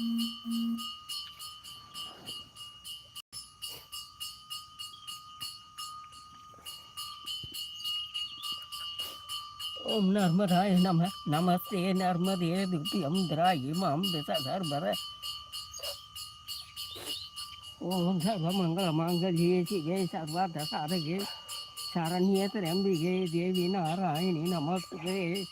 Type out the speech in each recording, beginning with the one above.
ओम नर्मदाय नमः। नमस्ते नर्मदे द्वितीयं द्रायिमां दशधर्मर ओम सर्वमङ्गलमाङ्गल्ये शिवे सर्वार्थसाधके। शरण्ये त्र्यम्बिके देवी नारायणी नमस्ते।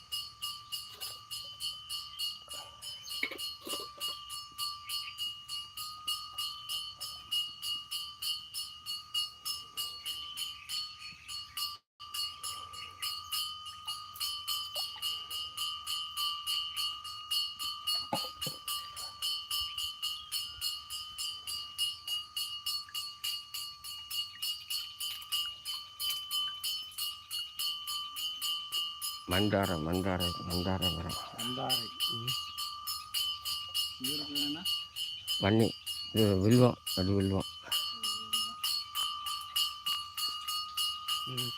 மந்தார மந்தார மந்தார மரம் வேணா வன்னி. இது வில்வம் அது வில்வம்.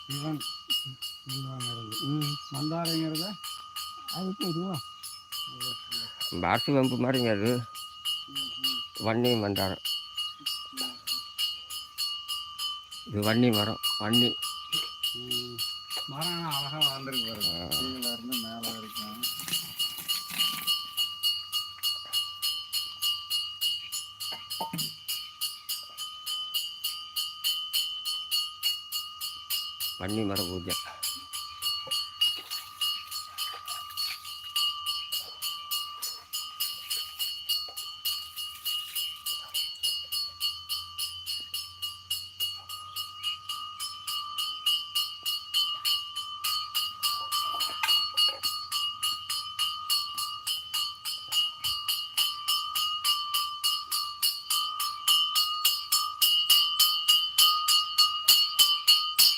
சிவன். சிவங்கிறது மந்தாரைங்கிறத? அது தெரியும் பாசி வம்பு மாதிரிங்க அது. வன்னி மந்தாரம் இது வன்னி மரம் வன்னி. மரம் அழகாக வளர்ந்துருக்கு பாருங்க. வன்னி மர பூஜை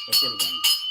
Başarılı bence.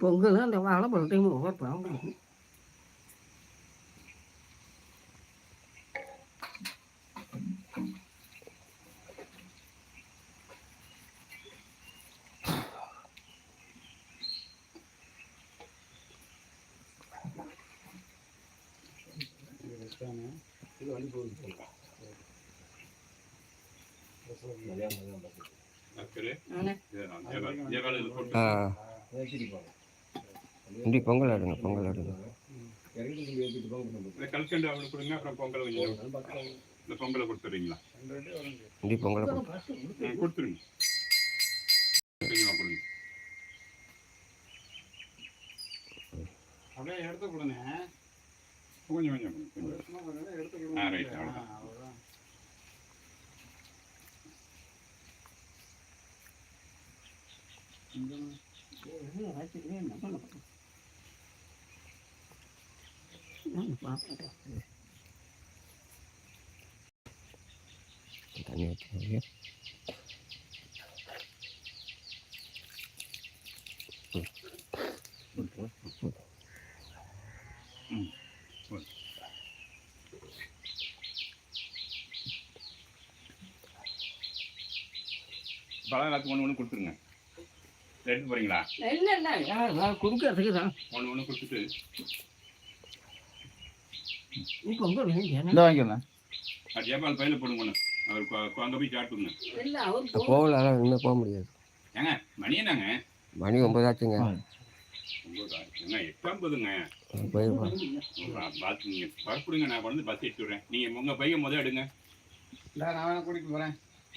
பொங்கல் அந்த வாழைப்பழத்தையும் ஒவ்வொருத்தரும் கொடுக்கும் இது வழி போகுது ஆ இண்டி பொங்கல் ஆடுங்க பொங்கல் ஆடுங்க கல்கண்டு கொடுங்க அப்புறம் பொங்கல் கொஞ்சம் இந்த பொங்கலை கொடுத்துறீங்களா இண்டி பொங்கலை கொடுத்துருங்க கொஞ்சமா கொடுங்க அப்படியே எடுத்து கொடுங்க கொஞ்சம் கொஞ்சம் கொடுங்க, கொஞ்சம் சும்மா கொஞ்சம் எடுத்து ஆ, கொடுங்க ரைட், ஆ, அவ்வளவுதான். அவ்வளவுதான். என்ன பண்ண போறோம்? நான் பார்ப்பேன். தண்ணி ஊற்றுங்க பழம் எல்லாத்துக்கும் ஒன்று ஒன்று கொடுத்துருங்க எடுத்து போறீங்களா? இல்ல இல்ல. யார் கொடுக்கறதுக்கு தான். ஒன்று ஒன்று கொடுத்துட்டு. வாங்கிக்கலாம் ஜெயபால் பையில போடுங்க அவர் அங்க போய் சாப்பிட்டுங்க இல்ல அவர் போ- போகல போக முடியாது. ஏங்க மணி என்னங்க? மணி ஒன்பதா? வந்து பஸ் எடுத்து விடுறேன். நீங்கள் உங்கள் பையன் முதல் எடுங்க. நான் கூட்டிட்டு போறேன்.